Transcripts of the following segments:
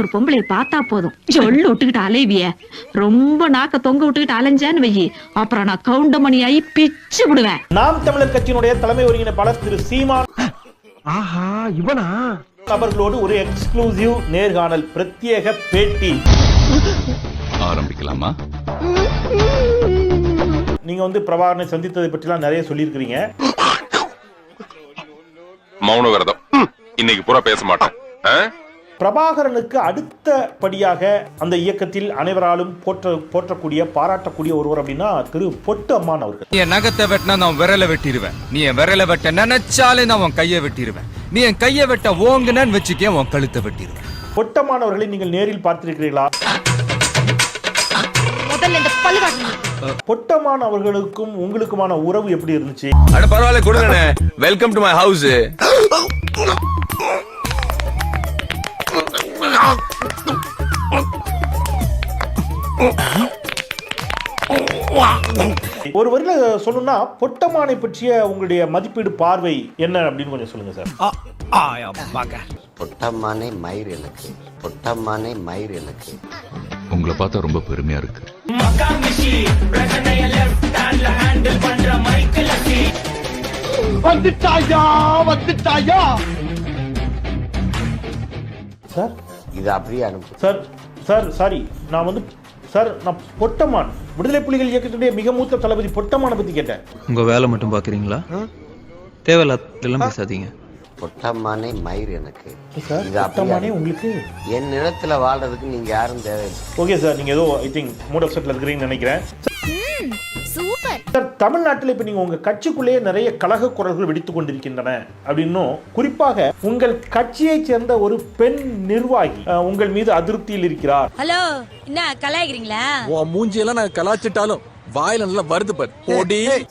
ஒரு பொம்பளைய பார்த்தா போதும். சொல்லு விட்டுக்கிட்டு அலைவிய. ரொம்ப நாக்க தொங்க விட்டுக்கிட்டு அலைஞ்சான்னு வையி. அப்புறம் நான் கவுண்டமணி ஆகி பிச்சு விடுவேன். நாம் தமிழர் கட்சியினுடைய தலைமை ஒருங்கிணைப்பாளர் திரு சீமான் ஆஹா இவனா? அவர்களோடு ஒரு எக்ஸ்க்ளூசிவ் நேர்காணல் பிரத்யேக பேட்டி. ஆரம்பிக்கலாமா? நீங்க வந்து பிரபாகரனை சந்தித்ததை பற்றிலாம் நிறைய சொல்லியிருக்கிறீங்க. மௌன விரதம். இன்னைக்கு பூரா பேச மாட்டேன்? பிரபாகரனுக்கு அடுத்த படியாக அந்த இயக்கத்தில் அனைவராலும் போற்ற போற்றக்கூடிய பாராட்டக்கூடிய ஒருவர் அப்படின்னா திரு பொட்டு அம்மான் அவர்கள். நீ என் நகத்தை வெட்டினா நான் விரல வெட்டிடுவேன். நீ என் விரல வெட்ட நினைச்சாலே நான் உன் கையை வெட்டிடுவேன். நீ என் கையை வெட்ட ஓங்குனன்னு வச்சுக்கே உன் கழுத்தை வெட்டிடுவேன். பொட்டம்மான் அவர்களை நீங்கள் நேரில் பார்த்திருக்கிறீர்களா? பொட்டம்மான் அவர்களுக்கும் உங்களுக்குமான உறவு எப்படி இருந்துச்சு? அட பரவாயில்ல கொடுங்கண்ணே. வெல்கம் டு மை ஹவுஸ் ஒரு வரியில சொல்லணும்னா பொட்டம்மானை பற்றிய உங்களுடைய மதிப்பீடு பார்வை என்ன அப்படின்னு கொஞ்சம் சொல்லுங்க சார். பொட்டம்மானே மயிர் எனக்கு. பொட்டம்மானே மயிர் எனக்கு. உங்களை பார்த்தா ரொம்ப பெருமையா இருக்கு. வந்துட்டாயா வந்துட்டாயா? சார்? இது அப்படியே அனுப்பு. சார் சார் சாரி நான் வந்து சார் நான் பொட்டம்மான் விடுதலை புலிகள் இயக்கத்துடைய மிக மூத்த தளபதி பொட்டம்மானை பத்தி கேட்டேன். உங்க வேலை மட்டும் பாக்குறீங்களா? தேவையில்லாதெல்லாம் பேசாதீங்க. பொட்டம்மானே மயிர் எனக்கு. சார் இது அப்படியே? பொட்டம்மானே அனுப்பு. உங்களுக்கு. என் நிலத்துல வாழ்றதுக்கு நீங்க யாரும் தேவையில்லை. ஓகே சார் நீங்க ஏதோ ஐ திங்க் மூட் அப்செட்ல இருக்கிறீங்கன்னு நினைக்கிறேன். தமிழ்நாட்டில் இப்ப நீங்க உங்க கட்சிக்குள்ளேயே நிறைய கழக குரல்கள் வெடித்துக் கொண்டிருக்கின்றன அப்படின்னும் குறிப்பாக உங்கள் கட்சியைச் சேர்ந்த ஒரு பெண் நிர்வாகி உங்கள் மீது அதிருப்தியில் இருக்கிறார். ஹலோ என்ன கலாய்க்கிறீங்களா? உன் மூஞ்சியெல்லாம் நான் கலாச்சிட்டாலும் வாயில நல்லா வருது பாரு.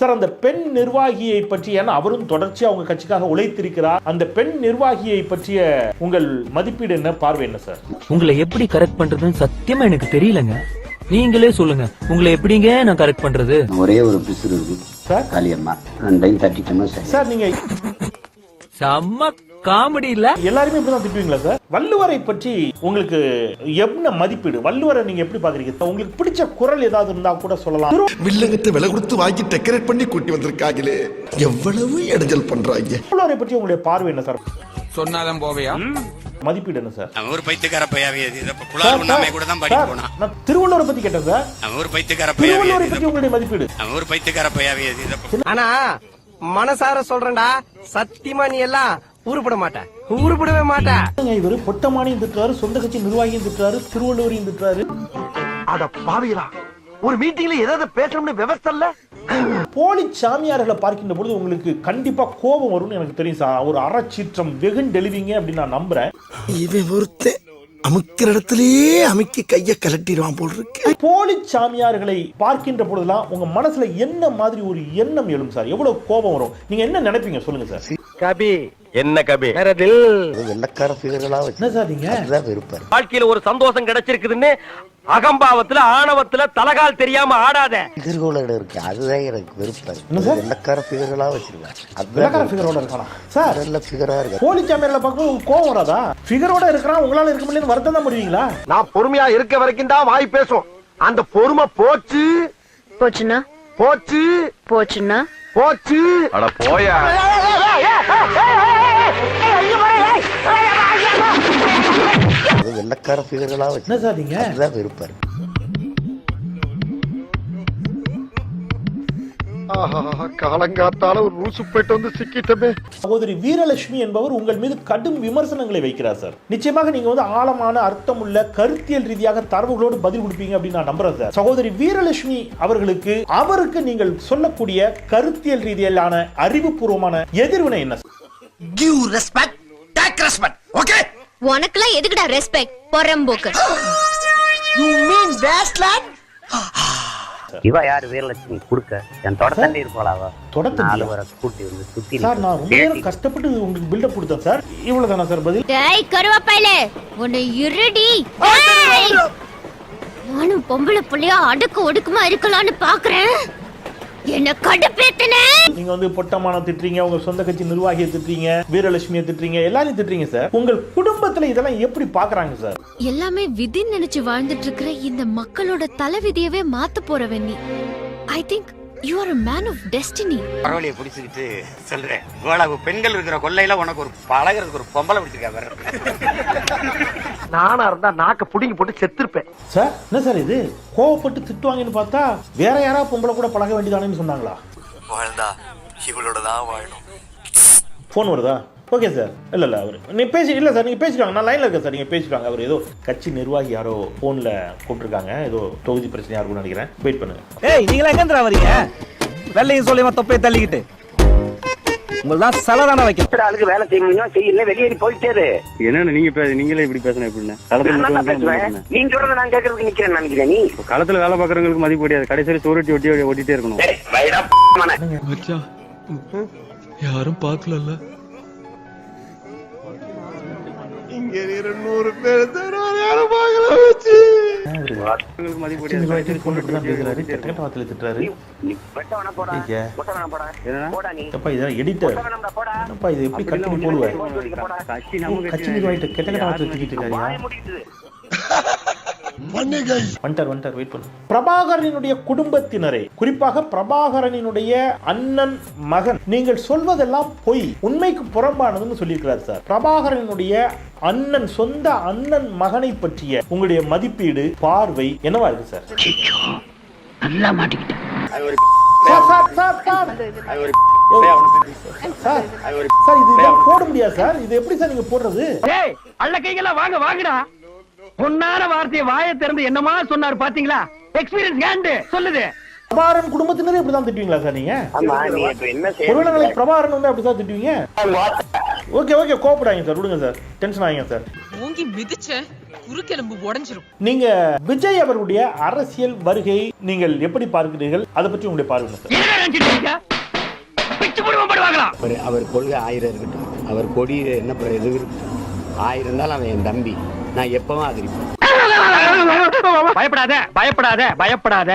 சார் அந்த பெண் நிர்வாகியை பற்றி ஏன்னா அவரும் தொடர்ச்சியா உங்க கட்சிக்காக உழைத்திருக்கிறார். அந்த பெண் நிர்வாகியை பற்றிய உங்கள் மதிப்பீடு என்ன பார்வை என்ன சார்? உங்களை எப்படி கரெக்ட் பண்றதுன்னு சத்தியமா எனக்கு தெரியலங்க. நீங்களே சொல்லுங்க. உங்களை எப்படிங்க நான் கரெக்ட் பண்றது? ஒரே ஒரு பிசுறு இருக்கு. சார்? காளியம்மா. ரெண்டையும் தட்டிட்டோம்னா சரி சார் நீங்க செம்ம காமெடி இல்ல? எல்லாருமே இப்படிதான் திட்டுவீங்களா சார்? வள்ளுவரை பற்றி உங்களுக்கு என்ன மதிப்பீடு? வள்ளுவரை நீங்க எப்படி பாக்குறீங்க உங்களுக்கு பிடிச்ச குரல் ஏதாவது இருந்தா கூட சொல்லலாம். வில்லங்கத்தை விலை கொடுத்து வாங்கி டெக்கரேட் பண்ணி கூட்டி வந்திருக்காங்களே. எவ்வளவு இடைஞ்சல் பண்றாங்க? திருவள்ளுவரை பற்றி உங்களுடைய பார்வை என்ன சார்? சொன்னாதான் போவையா? மதிப்பீடு என்ன சார்? அவன் ஒரு பைத்தியக்கார பையாவே புலால் உண்ணாமை கூட தான் படிக்க சார், போனான். நான் திருவள்ளுவரை பத்தி கேட்டேன் சார். அவன் ஒரு பைத்தியக்கார பையாவே திருவள்ளுவரை உங்களுடைய மதிப்பீடு. அவன் ஒரு பைத்தியக்கார பையாவே ஆனா மனசார சொல்றேன்டா. சத்தியமா நீ எல்லாம் உருப்பட மாட்ட. உருப்படவே மாட்ட. ஏங்க, இவரு பொட்டமானையும் திட்டுறாரு சொந்த கட்சி நிர்வாகியும் திட்டுறாரு திருவள்ளுவரையும் திட்டுறாரு அட பாவிகளா. ஒரு மீட்டிங்ல ஏதாவது பேசணும்னு விவசாய இல்ல? போலி சாமியார்களை பார்க்கின்ற பொழுது உங்களுக்கு கண்டிப்பா கோபம் வரும்னு எனக்கு தெரியும் சார். ஒரு அறச்சீற்றம் வெகுன் டெலிவிங்க அப்படின்னு நான் நம்புறேன். இவன் ஒருத்தன் அமுக்கிற இடத்துலயே அமுக்கி கைய கலட்டிடுவான் போல் இருக்கு. போலி சாமியார்களை பார்க்கின்ற பொழுதுலாம் உங்க மனசுல என்ன மாதிரி ஒரு எண்ணம் எழும் சார்? எவ்வளவு கோபம் வரும்? நீங்க என்ன நினைப்பீங்க சொல்லுங்க சார்? கபி. என்ன கபி? இது வெள்ளக்கார ஃபிகர்களா வச்சு. அதுதான் விருப்பம் வாழ்க்கையில ஒரு சந்தோஷம் கிடைச்சிருக்குதுன்னு அகம்பாவத்துல ஆணவத்துல தலகால் தெரியாம ஆடாத. ஃபிகர்களோட இருக்கு. அதுதான் எனக்கு சார்? வெள்ளக்கார ஃபிகர்களா வச்சிருக்கேன். அதுதான் ஃபிகரோட இருக்கானா? சார் நல்ல ஃபிகரா இருக்கு. போலி பார்க்கும்போது உங்களுக்கு கோபம் வராதா? ஃபிகரோட இருக்கிறான் உங்களால இருக்க முடியல வருத்தம் தான் முடிவீங்களா நான் பொறுமையா இருக்க வரைக்கும் தான் வாய் பேசும். அந்த பொறுமை போச்சு. போச்சுன்னா? போச்சு. போச்சுன்னா? போச்சு. அட போயா. வெள்ளக்கார ஃபிகர்களா வச்சு என்ன சார் நீங்க அதுதான் விருப்பம் காலங்காத்தால ஒரு ரூசு போயிட்டு வந்து சிக்கிட்டமே. சகோதரி வீரலட்சுமி என்பவர் உங்கள் மீது கடும் விமர்சனங்களை வைக்கிறார் சார். நிச்சயமாக நீங்க வந்து ஆழமான அர்த்தமுள்ள கருத்தியல் ரீதியாக தரவுகளோடு பதில் கொடுப்பீங்க அப்படின்னு நான் நம்புறேன் சார். சகோதரி வீரலட்சுமி அவர்களுக்கு அவருக்கு நீங்கள் சொல்லக்கூடிய கருத்தியல் ரீதியிலான அறிவுபூர்வமான எதிர்வினை என்ன sir? Give respect take respect okay உனக்குலாம் எதுக்குடா ரெஸ்பெக்ட் பொறம்போக்கு. யூ மீன் வேஸ்ட்லேண்ட் இவ யாரு? வீரலட்சுமி. குடுக்க. என் தொடர்ந்து இருப்பாளா அவ தொடர்ந்து வர ஸ்கூட்டி வந்து சுத்தி சார் நான் ரொம்ப நேரம் கஷ்டப்பட்டு உங்களுக்கு பில்டப் கொடுத்தேன் சார். இவ்வளவுதானா சார் பதில்? டேய் கருவாப்பையில. உன்னை இருடி. நானும் பொம்பளை புள்ளையா அடுக்கு ஒடுக்குமா இருக்கலாம்னு பாக்குறேன் என்ன கடுப்பேத்தன. நீங்க வந்து பொட்டமான திட்டுறீங்க உங்க சொந்த கட்சி நிர்வாகியை திட்டுறீங்க வீரலட்சுமியை திட்டுறீங்க எல்லாரையும் திட்டுறீங்க சார். உங்கள் குடும்ப குடும்பத்துல இதெல்லாம் எப்படி பாக்குறாங்க சார் எல்லாமே விதின்னு நினைச்சு வாழ்ந்துட்டு இருக்கிற இந்த மக்களோட தலைவிதியவே மாத்த போறவன் நீ I think you are a man of destiny பரவலியை பிடிச்சிக்கிட்டு சொல்றேன். இவ்வளவு பெண்கள் இருக்கிற கொள்ளையில உனக்கு ஒரு பழகிறதுக்கு ஒரு பொம்பளை பிடிச்சிருக்கா வேற. நானா இருந்தா நாக்க புடிங்கி போட்டு செத்துருப்பேன். சார் என்ன சார் இது? கோவப்பட்டு திட்டுவாங்கன்னு பார்த்தா வேற யாராவது பொம்பளை கூட பழக வேண்டியதானேன்னு சொன்னாங்களா? வாழ்ந்தா இவளோட தான் வாழணும். ஃபோன் வருதா? ஓகே சார் இல்ல இல்ல அவர் நீ பேசி இல்ல சார் நீங்க பேசிக்காங்க. நான் லைன்ல இருக்கேன் சார் நீங்க பேசிக்காங்க. அவர் ஏதோ கட்சி நிர்வாகி யாரோ போன்ல கூப்பிட்டுருக்காங்க. ஏதோ தொகுதி பிரச்சனையா இருக்கும்னு நினைக்கிறேன். வெயிட் பண்ணுங்க. ஏய் நீங்களா எங்க வரீங்க வெள்ளையும் சொல்லியமா தொப்பையை தள்ளிக்கிட்டு? உங்களதான் செலதான வைக்கணும். ஆளுக்கு வேலை செய்ய முடியும் செய்யல வெளியேறி போயிட்டே. என்னன்னு நீங்க பேச நீங்களே இப்படி பேசணும் எப்படின்னு களத்துல நீங்க சொல்றத நான் கேட்கறதுக்கு நிக்கிறேன் நினைக்கிறேன் நீ. களத்துல வேலை பாக்குறவங்களுக்கு மதிப்பு கிடையாது. கடைசியில் சோறுட்டி ஒட்டி ஒட்டிட்டே இருக்கணும். யாரும் பார்க்கல கெட்ட கெட்ட போடா. என்னப்பா இது எப்படி கட் பண்ணி போடுவேன் கட்சி நிர்வாகிட்ட கெட்ட கெட்ட வார்த்தை திட்டிட்டு இருக்காருயா வாய முடிக்குது வந்துட்டார் வந்துட்டார் வெயிட் பண்ணு. பிரபாகரனுடைய குடும்பத்தினரே குறிப்பாக பிரபாகரனினுடைய அண்ணன் மகன் நீங்கள் சொல்வதெல்லாம் பொய். உண்மைக்கு புறம்பானதுன்னு சொல்லியிருக்கிறார் சார். பிரபாகரனுடைய அண்ணன் சொந்த அண்ணன் மகனை பற்றிய உங்களுடைய மதிப்பீடு பார்வை என்னவா இருக்கு sir? Sir, sir, sir, sir. Sir, sir, இது போட முடியாது சார். இது எப்படி சார் நீங்க போடுறது? ஏய் அள்ள கைகளா வாங்க வாங்கடா. பொன்னான வார்த்தையை வாயை திறந்து என்னமா சொன்னாரு பாத்தீங்களா? எக்ஸ்பீரியன்ஸ் ஹேண்ட் சொல்லுது. பிரபாகரன் குடும்பத்தினரே இப்படிதான் திட்டுவீங்களா சார் நீங்க? ஒருவேளை பிரபாகரன் வந்து அப்படிதான் திட்டுவீங்க? ஓகே ஓகே கோபப்படாதீங்க சார் விடுங்க சார். டென்ஷன் ஆகிங்க சார். மூங்கி மிதிச்ச குறுக்கெலும்பு உடைஞ்சிரும். நீங்க விஜய் அவர்களுடைய அரசியல் வருகை நீங்கள் எப்படி பார்க்கிறீர்கள்? அதை பற்றி உங்களுடைய பார்வை என்ன சார் அவர் அவர் கொள்கை ஆயிரம் இருக்கட்டும். அவர் கொடி என்ன இது ஆயிரம் இருந்தாலும் அவன் என் தம்பி. நான் எப்பவும் ஆதரிப்பேன் பயப்படாத பயப்படாத பயப்படாத.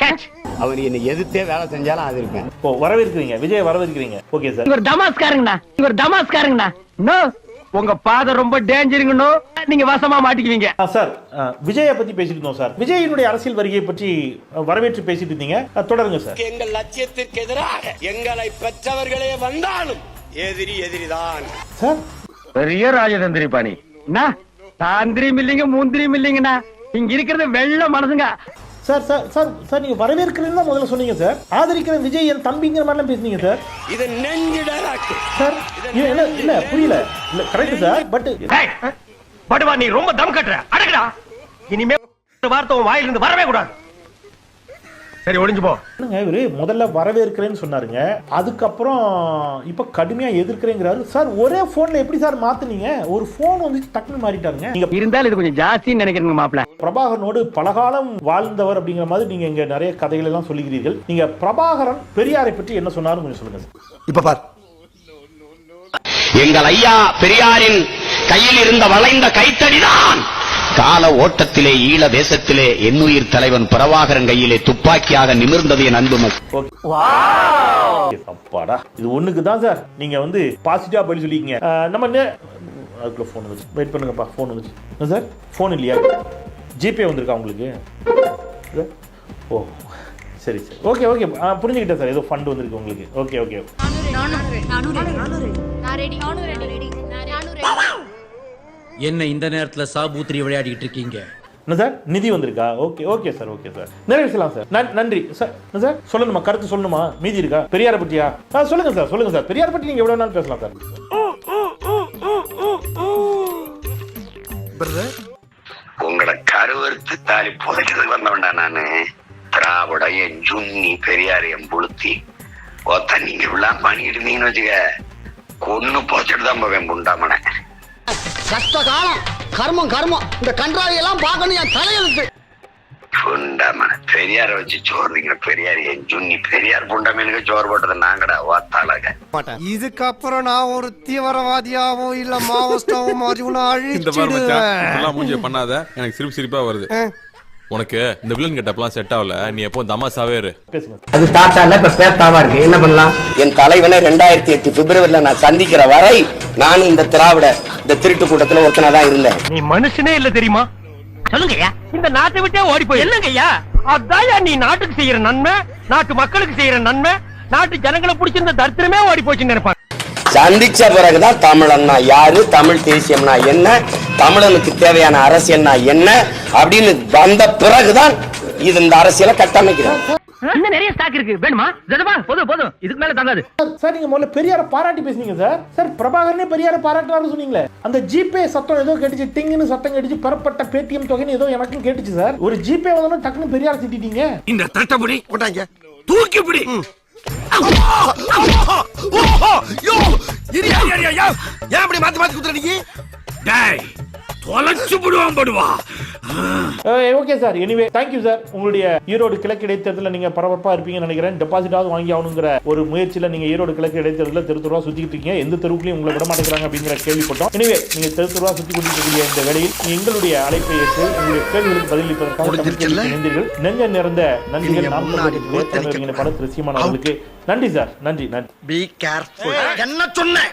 கேட்ச் அவர் என்னை எதிர்த்தே வேலை செஞ்சாலும் ஆதரிப்பேன் ஓ வரவேற்கிறீங்க விஜய் வரவேற்கிறீங்க. ஓகே சார் இவர் தமாஸ்காரங்கண்ணா. இவர் தமாஸ்காரங்கண்ணா. நோ. உங்க பாதை ரொம்ப டேஞ்சருங்கண்ணோ நீங்க வசமா மாட்டிக்குவீங்க. சார் விஜயை பத்தி பேசிட்டு இருந்தோம் சார் விஜயினுடைய அரசியல் வருகையை பற்றி வரவேற்று பேசிட்டு இருந்தீங்க. தொடருங்க சார் எங்கள் லட்சியத்திற்கு எதிராக எங்களை பெற்றவர்களே வந்தாலும் எதிரி எதிரிதான். சார் பெரிய ராஜதந்திரி பாணி. தாந்திரியும் இல்லைங்க மூந்திரியும் இல்லைங்கண்ணா இங்க இருக்கிறது வெள்ள மனசுங்க. சார் சார் சார் சார் நீங்க வரவேற்கிறேன்னு முதல்ல சொன்னீங்க சார். ஆதரிக்கிற விஜய் என் தம்பிங்கிற மாதிரிலாம் பேசுனீங்க சார். இது நெஞ்சிடலாக்கு சார் இது என்ன இல்ல புரியல. இல்ல கரெக்ட் சார் பட் படுவா நீ ரொம்ப தம் கட்டுற. அடக்குடா. இனிமே வார்த்தை உன் வாயிலிருந்து வரவே கூடாது. சரி ஒளிஞ்சு போ. என்னங்க இவரு? முதல்ல வரவேற்கிறேன்னு சொன்னாருங்க. அதுக்கப்புறம் இப்ப கடுமையா எதிர்க்கிறேங்கிறாரு. சார் ஒரே போன்ல எப்படி சார் மாத்துனீங்க? ஒரு போன் வந்து டக்குன்னு மாறிட்டாருங்க. நீங்க இருந்தாலும் இது கொஞ்சம் ஜாஸ்தின்னு நினைக்கிறேங்க மாப்பிள்ள. பிரபாகரனோடு பலகாலம் வாழ்ந்தவர் அப்படிங்கிற மாதிரி நீங்க இங்க நிறைய கதைகள் எல்லாம் சொல்லுகிறீர்கள். நீங்க பிரபாகரன் பெரியாரை பற்றி என்ன சொன்னாரும் கொஞ்சம் சொல்லுங்க இப்ப பார். எங்கள் ஐயா பெரியாரின் கையில் இருந்த வளைந்த கைத்தடிதான். கால ஓட்டத்திலே ஈழ தேசத்திலே என்னுயிர் தலைவன் பிரபாகரன் கையிலே துப்பாக்கியாக நிமிர்ந்தது என் அன்பு அப்பாடா. இது ஒண்ணுக்கு தான் சார். நீங்க வந்து பாசிட்டிவா பதில் சொல்லிக்கீங்க. நம்ம நே- அதுக்குள்ள ஃபோன் வந்துச்சு. வெயிட் பண்ணுங்கப்பா ஃபோன் வந்துச்சு. சார்? ஃபோன் இல்லையா? ஜிபே வந்திருக்கா உங்களுக்கு? ஓ சரி சரி. ஓகே ஓகே புரிஞ்சுக்கிட்டேன் சார். ஏதோ ஃபண்ட் வந்திருக்கு உங்களுக்கு. ஓகே ஓகே என்ன இந்த நேரத்துல சாபூத்திரி விளையாடிட்டு இருக்கீங்க? என்ன சார்? நிதி வந்திருக்கா? Okay okay sir okay sir. நிறைவேற்றலாம் sir. நன்- நன்றி. Sir sir? சொல்லணுமா? கருத்து சொல்லணுமா? மீதி இருக்கா? பெரியாரை பற்றியா ஆ சொல்லுங்க சார் சொல்லுங்க சார். பெரியார் பற்றி நீங்க எவ்வளவு வேணாலும் பேசலாம் சார். உங்களை கருவறுத்து தாலி புதைக்கிறதுக்கு வந்தவன்டா நானு. திராவிட என் ஜுன்னி பெரியார் என் புளுத்தி. ஒத்த நீங்க இப்படிலாம் பண்ணிட்டு இருந்தீங்கன்னு வச்சுக்க கொன்னு போச்சுட்டு தான் போவேன் புண்டாமனை கஷ்ட காலம். கர்மம் கர்மம். இந்த கன்றாவி எல்லாம் பார்க்கணும் என் தலையெழுத்து புண்டாமனை பெரியார வச்சு சோறுறீங்க பெரியார் என் ஜுன்னி பெரியார் புண்டாமனுக்கு சோறு போட்டது நாங்கடா ஓத்தாளக இதுக்கப்புறம் நான் ஒரு தீவிரவாதியாவோ இல்ல மாவோஸ்டாவோ உன்னை இந்த மாதிரி பண்ணாத. எனக்கு சிரிப்பு சிரிப்பா வருது. உனக்கு இந்த வில்லன் கெட்டப்லாம் செட் ஆகல. நீ எப்போ தமாசாவே இரு. அது தாத்தா இல்ல இப்ப பேத்தாவா இருக்கு. என்ன பண்ணலாம்? என் தலைவனை ரெண்டாயிரத்தி எட்டு பிப்ரவரியில நான் சந்திக்கிற வரை நான் இந்த திராவிட இந்த திருட்டு கூட்டத்துல ஒருத்தனா தான் இருந்தேன். நீ மனுஷனே இல்ல தெரியுமா? சொல்லுங்கய்யா. இந்த நாட்டை விட்டே ஓடி போய் இல்லங்கய்யா அதான் நீ நாட்டுக்கு செய்யற நன்மை நாட்டு மக்களுக்கு செய்யற நன்மை நாட்டு ஜனங்களை பிடிச்சிருந்த தரித்திரமே ஓடி போச்சுன்னு நினைப்பாங்க. சந்திச்ச பிறகுதான் தமிழன்னா யாரு? தமிழ் தேசியம்னா என்ன? தமிழனுக்கு தேவையான அரசியல்னா என்ன? அப்படின்னு வந்த பிறகுதான் இது இந்த அரசியலை கட்டமைக்கிறேன் இன்னும் நிறைய ஸ்டாக் இருக்கு. வேணுமா? போதும் போதும். இதுக்கு மேல தாங்காது. சார் நீங்க முதல்ல பெரியார பாராட்டி பேசுனீங்க சார். சார் பிரபாகரனே பெரியார பாராட்டுறாரு சொன்னீங்களே. அந்த ஜிபே சத்தம் ஏதோ கேட்டுச்சு. டிங்குன்னு சத்தம் கேட்டுச்சு. பெறப்பட்ட பேடிஎம் தொகைன்னு ஏதோ எனக்கும் கேட்டுச்சு சார். ஒரு ஜிபே வந்தோம் டக்குன்னு பெரியார திட்டிட்டீங்க. இந்த தட்டபடி போட்டாங்க. தூக்கி பிடி. ஏன் அப்படி மாத்தி மாத்தி குத்துறீங்க? டேய் தொலைச்சு விடுவான் படுவா. Okay sir anyway thank you sir உங்களுடைய ஈரோடு கிழக்கு இடைத்தேர்தலில் நீங்க பரபரப்பா இருப்பீங்கன்னு நினைக்கிறேன். டெபாசிட்டாவது வாங்கி ஆகணுங்கிற ஒரு முயற்சியில நீங்க ஈரோடு கிழக்கு இடைத்தேர்தலில் தெரு தெருவா சுத்திக்கிட்டு இருக்கீங்க. எந்த தெருவுக்குலையும் உங்களை விட மாட்டேங்கிறாங்க அப்படிங்கிற கேள்விப்பட்டோம். எனவே நீங்க தெரு தெருவா சுத்தி கொண்டிருக்கக்கூடிய இந்த வேளையில் எங்களுடைய அழைப்பை ஏற்று உங்களுடைய கேள்விகளுக்கு பதிலளிப்பதற்காக இணைந்தீர்கள். நெஞ்ச நிறைந்த நன்றிகள் நாம் பல திருச்சியமான அவர்களுக்கு நன்றி சார் நன்றி நன்றி. பி கேர்ஃபுல் என்ன சொன்னேன்